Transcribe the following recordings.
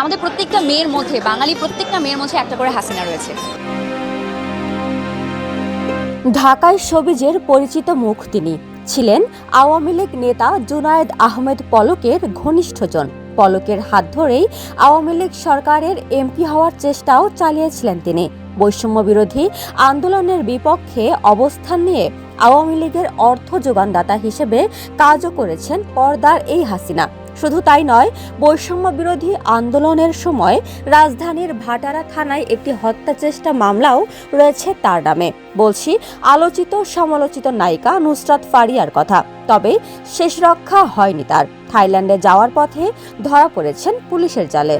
আমাদের প্রত্যেকটা মেয়ের মধ্যে বাঙালি প্রত্যেকটা মেয়ের মধ্যে একটা করে হাসিনা রয়েছে। ঢাকায় সবিজের পরিচিত মুখ তিনি। ছিলেন আওয়ামী লীগ নেতা জুনায়েদ আহমেদ পলকের ঘনিষ্ঠজন। পলকের হাত ধরেই আওয়ামী লীগ সরকারের এমপি হওয়ার চেষ্টাও চালিয়েছিলেন তিনি। বৈষম্য বিরোধী আন্দোলনের বিপক্ষে অবস্থান নিয়ে আওয়ামী লীগের অর্থ যোগানদাতা হিসেবে কাজও করেছেন পর্দার এই হাসিনা। শুধু তাই নয় বৈষম্য বিরোধী আন্দোলনের সময় রাজধানীর ভাটারা থানায় একটি হত্যা চেষ্টা মামলাও রয়েছে তার নামে। বলছি, আলোচিত সমালোচিত নায়িকা নুসরাত ফারিয়ার কথা। তবে শেষ রক্ষা হয়নি তার। থাইল্যান্ডে যাওয়ার পথে ধরা পড়েছেন পুলিশের জালে।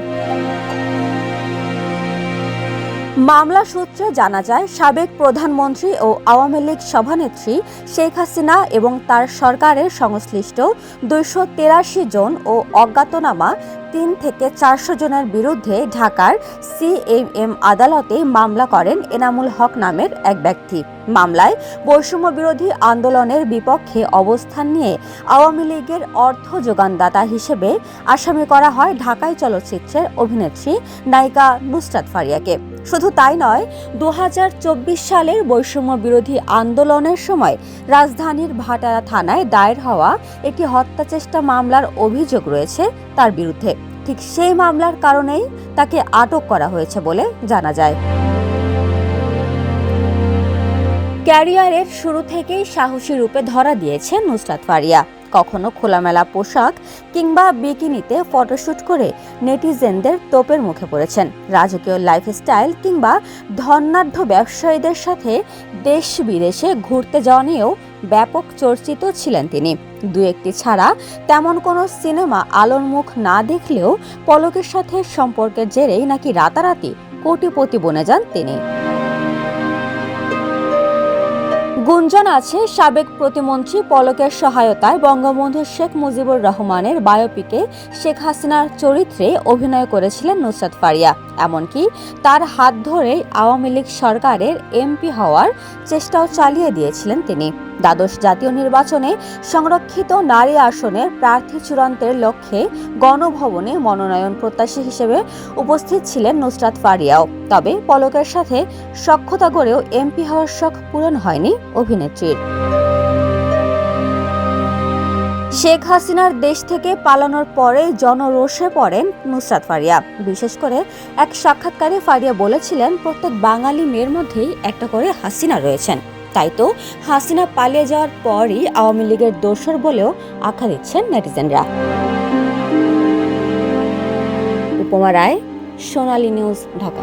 মামলা সূত্রে জানা যায়, সাবেক প্রধানমন্ত্রী ও আওয়ামী লীগ সভানেত্রী শেখ হাসিনা এবং তার সরকারের সংশ্লিষ্ট দুইশো জন ও অজ্ঞাতনামা তিন থেকে চারশো জনের বিরুদ্ধে ঢাকার সিএমএম আদালতে মামলা করেন এনামুল হক নামের এক ব্যক্তি। মামলায় বৈষম্য বিরোধী আন্দোলনের বিপক্ষে অবস্থান নিয়ে আওয়ামী লীগের অর্থ যোগানদাতা হিসেবে আসামি করা হয় ঢাকাই চলচ্চিত্রের অভিনেত্রী নায়িকা নুসরাত ফারিয়াকে। শুধু তাই নয় দু সালের বৈষম্য বিরোধী আন্দোলনের সময় রাজধানীর ভাটারা থানায় দায়ের হওয়া একটি হত্যা চেষ্টা মামলার অভিযোগ রয়েছে তার বিরুদ্ধে। ঠিক সেই মামলার কারণেই তাকে আটক করা হয়েছে বলে জানা যায়। ক্যারিয়ারের শুরু থেকেই সাহসী রূপে ধরা দিয়েছে নুসরাত ফারিয়া। কখনো খোলামেলা পোশাক কিংবা বিকিনিতে ফটোশ্যুট করে নেটিজেনদের তোপের মুখে পড়েছেন। রাজকীয় লাইফস্টাইল কিংবা ধনাঢ্য ব্যবসায়ীদের সাথে দেশ বিদেশে ঘুরতে যাওয়া নিয়েও ব্যাপক চর্চিত ছিলেন তিনি। দু একটি ছাড়া তেমন কোনো সিনেমা আলোর মুখ না দেখলেও পলকের সাথে সম্পর্কের জেরেই নাকি রাতারাতি কোটিপতি বনে যান তিনি। গুঞ্জন আছে সাবেক প্রতিমন্ত্রী পলকের সহায়তায় বঙ্গবন্ধু শেখ মুজিবুর রহমানের বায়োপিকে শেখ হাসিনার চরিত্রে অভিনয় করেছিলেন নুসরাত ফারিয়া। এমনকি তার হাত ধরেই আওয়ামী লীগ সরকারের এমপি হওয়ার চেষ্টাও চালিয়ে দিয়েছিলেন তিনি। দ্বাদশ জাতীয় নির্বাচনে সংরক্ষিত নারী আসনের প্রার্থী চূড়ান্তের লক্ষ্যে গণভবনে মনোনয়ন প্রত্যাশী হিসেবে উপস্থিত ছিলেন নুসরাত ফারিয়াও। তবে পলকের সাথে সক্ষতা গড়েও এমপি হওয়ার শখ পূরণ হয়নি অভিনেত্রীর। শেখ হাসিনার দেশ থেকে পালানোর পরে জনরোষে পড়েন নুসরাত ফারিয়া। বিশেষ করে এক সাক্ষাৎকারে ফারিয়া বলেছিলেন, প্রত্যেক বাঙালি মেয়ের মধ্যেই একটা করে হাসিনা রয়েছেন। তাই তো হাসিনা পালিয়ে যাওয়ার পরই আওয়ামী লীগের দোসর বলেও আখ্যা দিচ্ছেন নেটিজেনরা। উপমা রায়, সোনালী নিউজ ঢাকা।